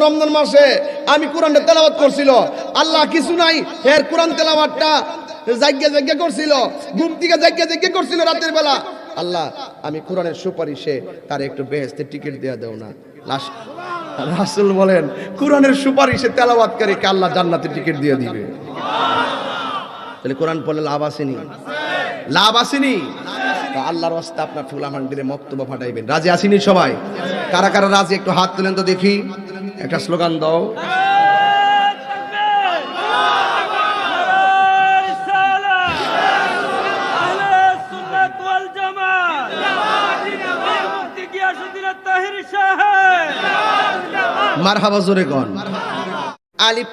রমজান মাসে আমি কোরআনটা তেলাওয়াত করছিল। আল্লাহ কিছু নাই, হের কোরআন তেলাওয়াতটা জাগ্যা জাগ্যা করছিল, ঘুম থেকে জাগ্যা জাগ্যা করছিল রাতের বেলা। আল্লাহ, আমি কোরআনের সুপারিশে তার একটু বেহেস্তের টিকিট দেওয়া দেও না। রাসুল বলেন, কোরআনের সুপারিশে তেলাওয়াতকারীকে আল্লাহ জান্নাতের টিকিট দিয়ে দিবে? তাহলে কোরআন পড়লে লাভ আসেনি। লাভ আসেনি? আল্লাহর রাস্তা আপনার ফুলা মান্ডিরে মক্তব্য ফাটাইবেন। রাজি আসেনি সবাই? কারা কারা রাজি, একটু হাত তুলেন তো দেখি। একটা স্লোগান দাও। মারহাবা জোরে কন আলিফ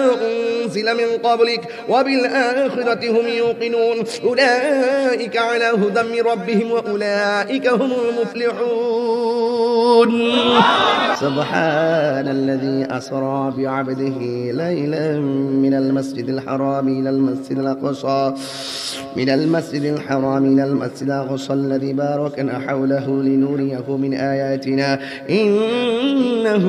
أنزل من قبلك وبالآخرة هم يوقنون. أولئك على هدى من ربهم وأولئك هم المفلحون. سبحان الذي أسرى بعبده ليلا من المسجد الحرام إلى المسجد الأقصى. من المسجد الحرام إلى المسجد الأقصى الذي باركنا حوله لنريه من آياتنا. إنه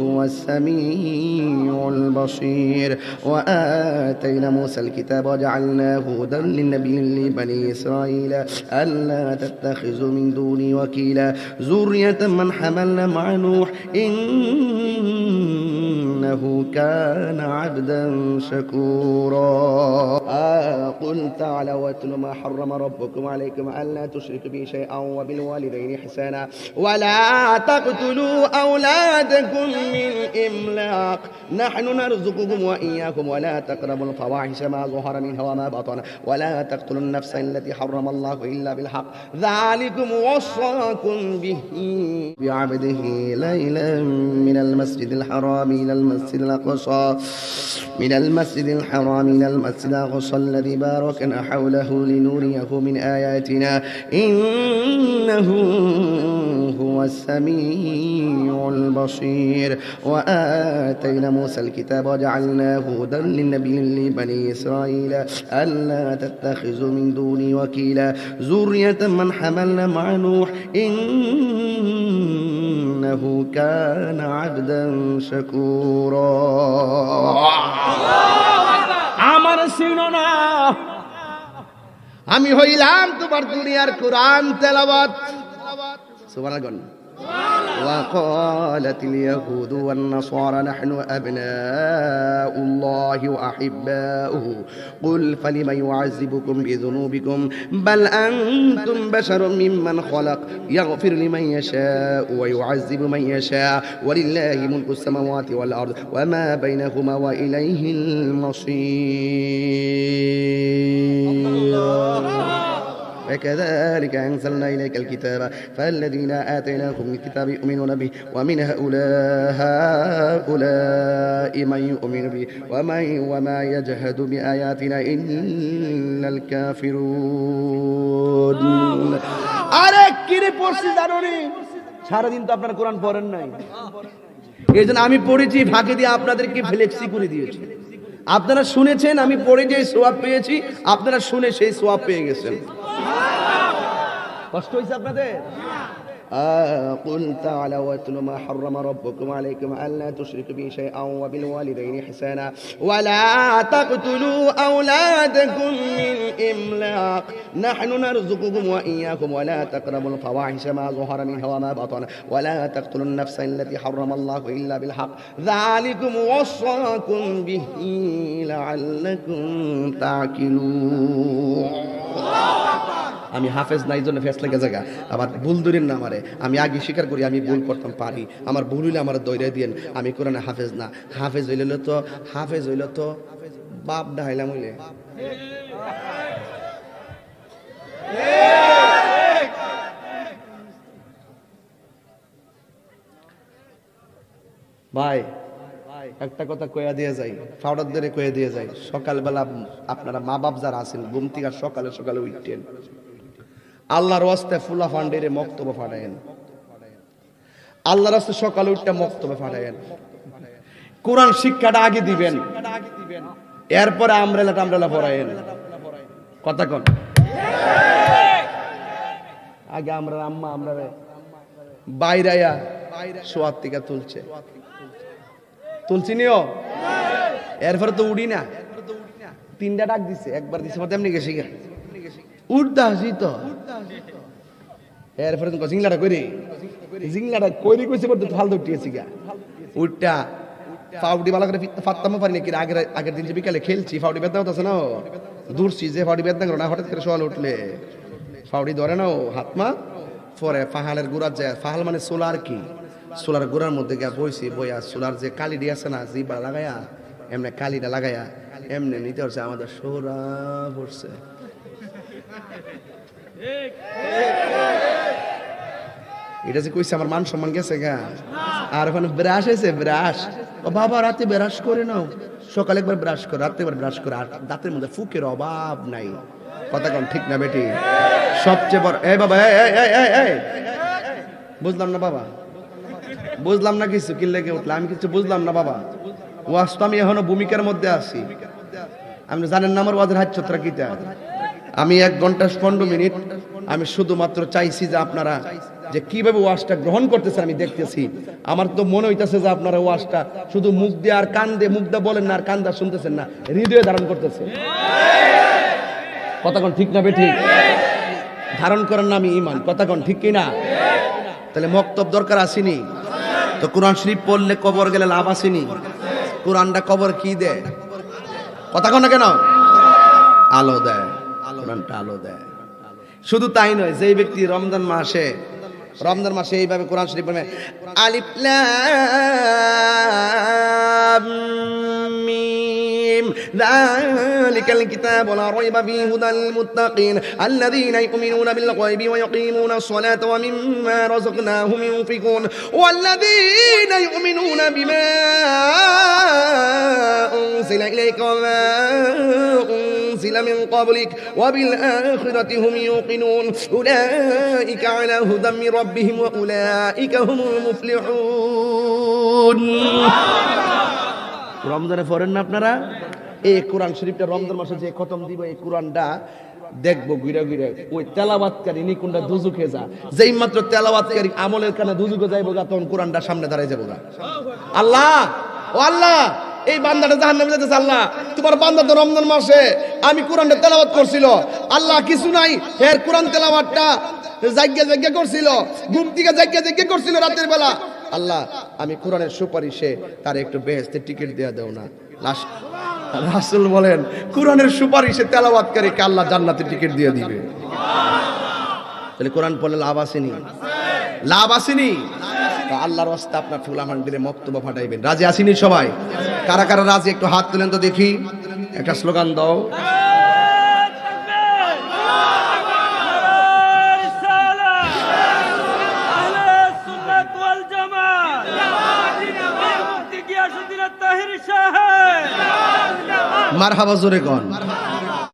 هو السميع البصير وآتينا موسى الكتاب وجعلناه هدى للنبي لبني إسرائيل. ألا تتخذوا من دوني وكيلا. ذرية من حملنا مع نوح. إنه كان عبدا شكورا. آه قل تعالى واتل ما حرم ربكم عليكم ألا تشركوا به شيئا وبالوالدين إحسانا. ولا تقتلوا أولادكم من إملاق. نحن نرزقكم وإياكم ولا تقربوا الفواحش ما ظهر منها وما بطن. ولا تقتلوا النفس التي حرم الله إلا بالحق. ذلكم وصاكم به بعبده ليلا من المسجد الحرام إلى المسجد الأقصى من المسجد الحرام إلى المسجد الأقصى الذي باركنا حوله لنريه من آياتنا. إنه هو السميع البصير. وآتينا موسى الكتاب وجعلناه هدى للنبي لبني إسرائيل. ألا تتخذوا من دوني وكيلا. ذرية من حملنا مع نوح. إنه كان عبدا شكورا আমার চিনো না আমি হইলাম তোমার দুনিয়ার কোরআন তেলাওয়াত সুবহানাল্লাহ وقالت اليهود والنصارى نحن أبناء الله وأحباؤه. قل فلم يعذبكم بذنوبكم؟ بل أنتم بشر ممن خلق. يغفر لمن يشاء ويعذب من يشاء ولله ملك السماوات والأرض وما بينهما وإليه المصير. وكذلك أنزلنا إليك الكتاب فالذين آتيناهم الكتاب يؤمنون به ومن هؤلاء هؤلاء من يؤمن به ومن وما يجهد بآياتنا إلا الكافرون আরে কিরে পড়ছি জানো নি সারাদিন তো আপনার কোরআন পড়েন নাই এই জন্য আমি পড়েছি ফাঁকে দিয়ে আপনাদেরকে ফ্লেক্সি করে দিয়েছি আপনারা শুনেছেন আমি পড়ে যে সোয়াব পেয়েছি আপনারা শুনে সেই সোয়াব পেয়ে গেছেন কষ্ট হয়েছে আপনাদের آه قل تعالى واتل ما حرم ربكم عليكم ألا تشركوا به شيئا وبالوالدين إحسانا ولا تقتلوا أولادكم من إملاق نحن نرزقكم وإياكم ولا تقربوا الفواحش ما ظهر منها وما بطن ولا تقتلوا النفس التي حرم الله إلا بالحق ذلكم وصاكم به لعلكم تعقلون আমি হাফেজ নাই জন্য ফেস লেগে জায়গা। আবার ভুল দূরের না আমারে। আমি আগে স্বীকার করি, আমি ভুল করতাম, পারি। আমার ভুল হইলে আমার দৈরাই দিয়েন। আমি কোরআনে হাফেজ না। হাফেজ হইলে তো হাফেজ হইলে তো বাপ ডাইলাম হইলে। ভাই, একটা কথা কয়া দিয়ে যাই। পাউডার ধরে কয়ে দিয়ে যাই। সকালবেলা আপনারা মা বাপ যারা আছেন, ঘুম থেকে সকালে সকালে উঠতেন। আল্লাহর ওয়াস্তে ফুলা ফান্ডেরে মক্তব্য ফাটায়েন আল্লাহর ওয়াস্তে সকালে উঠতে মক্তব্য ফাটায়েন কোরআন শিক্ষাটা আগে দিবেন। এরপরে আমরেলা টামরেলা পড়ায়েন কথা কন। আগে আমরা আম্মা আমরা বাইরাইয়া সোয়ার থেকে তুলছে। তুলছি নিও? এরপরে তো উড়ি না। তিনটা ডাক দিছে, একবার দিছে তেমনি গেছি উঠতে আসি তো। এরপরে জিংলাটা করি জিংলাটা করি কইছে পর তো ফালতু উঠিয়েছি গা। উঠটা ফাউডি ভালো করে ফাত্তামও পারি না কি আগের আগের দিন যে বিকালে খেলছি, ফাউডি বেদনা হতো না দূরছি যে ফাউডি বেদনা করো না, হঠাৎ করে সকাল উঠলে। ফাউডি ধরে না ও হাত মা, পরে পাহাড়ের গুড়ার যায় পাহাড় মানে সোলার কি? সোলার গুড়ার মধ্যে গিয়া বইছি, বইয়া সোলার যে কালিডি আছে না জিবা লাগায়া, এমনি কালিটা লাগায়া, এমনি নিতে হচ্ছে, আমাদের সোরা পড়ছে এটা যে কইছে, আমার মান সম্মান গেছে গা? আর ওখানে ব্রাশ আছে, ব্রাশ। ও বাবা, রাতে ব্রাশ করে নাও। সকালে একবার ব্রাশ করে, রাতে একবার ব্রাশ করে। আর দাঁতের মধ্যে ফুকের অভাব নাই। কথা কন ঠিক না বেটি? সবচেয়ে বড় এ বাবা বুঝলাম না বাবা? বুঝলাম না কিছু কি লেগে উঠল। আমি কিছু বুঝলাম না বাবা? ওয়াজ তো আমি এখনও ভূমিকার মধ্যে আছি। আপনি জানেন না আমার ওয়াজের হাত ছত্রা কিটা? আমি এক ঘণ্টা পনেরো মিনিট আমি শুধুমাত্র চাইছি যে আপনারা যে কীভাবে ওয়াজটা গ্রহণ করতেছেন আমি দেখতেছি। আমার তো মনে হইতেছে যে আপনারা ওয়াজটা শুধু মুখ দিয়ে আর কান দিয়ে মুখ দিয়ে বলেন না, আর কান দিয়ে শুনতেছেন না, হৃদয়ে ধারণ করতেছে। কথাক্ষণ ঠিক না বে ঠিক? ধারণ করেন না আমি ইমান কথাক্ষণ ঠিক কি না তাহলে মক্তব দরকার আসেনি। তো কোরআন শরীফ পড়লে কবর গেলে লাভ আসেনি। কোরআনটা কবর কি দেয়? কথা কন না কেন? আলো দেয়। আলো দেয়। শুধু তাই নয়, যেই ব্যক্তি রমজান মাসে রমজান মাসে এইভাবে কোরআন শরীফ পড়বে আলিফ লাম মিম যালিকাল কিতাবু লা রাইবা ফীহি হুদাল লিলমুত্তাকিন আল্লাযীনা ইউমিনুনা বিল গায়বি ওয়া ইয়াকিমুনা আস-সালাতা ওয়া মিম্মা রাযাকনাহুম ইউনফিকুন ওয়াল্লাযীনা ইউমিনুনা বিমা উনজিলা ইলাইকা ওয়া মা أنزل من قبلك وبالآخرة هم يوقنون أولئك على هدى من ربهم وأولئك هم المفلحون রমজানে পড়েন না আপনারা এই কোরআন শরীফটা রমজান মাসে যে খতম দিব এই কোরআনটা দেখবো ঘুরে ঘুরে ওই তেলাবাতকারী নিকুন্ডা দুজুকে যা যেই মাত্র তেলাবাতকারী আমলের কানে দুজুকে যাইবো গা তখন কোরআনটা সামনে দাঁড়াই যাবো গা আল্লাহ ও আল্লাহ এই বান্দাটা জাহান নামে যেতেছে আল্লাহ তোমার বান্দা তো রমজান মাসে আমি কোরআনটা তেলাওয়াত করছিল। আল্লাহ কিছু নাই এর কোরআন তেলাওয়াতটা জাগ্যা জাগ্যা করছিল, ঘুম থেকে জাগ্যা জাগ্যা করছিল রাতের বেলা। আল্লাহ, আমি কোরআনের সুপারিশে তার একটু বেহেস্তে টিকিট দেওয়া দেও না। রাসুল বলেন, কোরআনের সুপারিশে তেলাওয়াতকারীকে আল্লাহ জান্নাতে টিকিট দিয়ে দিবে। তাহলে কোরআন পড়লে লাভ আসেনি? লাভ আসেনি? আল্লাহর রাস্তা আপনার ফুলা মান্ডিরে মক্তব্য ফাটাইবেন। রাজি আসেনি সবাই? কারা কারা রাজি? একটু হাত তুলেন তো দেখি। একটা স্লোগান দাও। মার হাবা জোরে কন।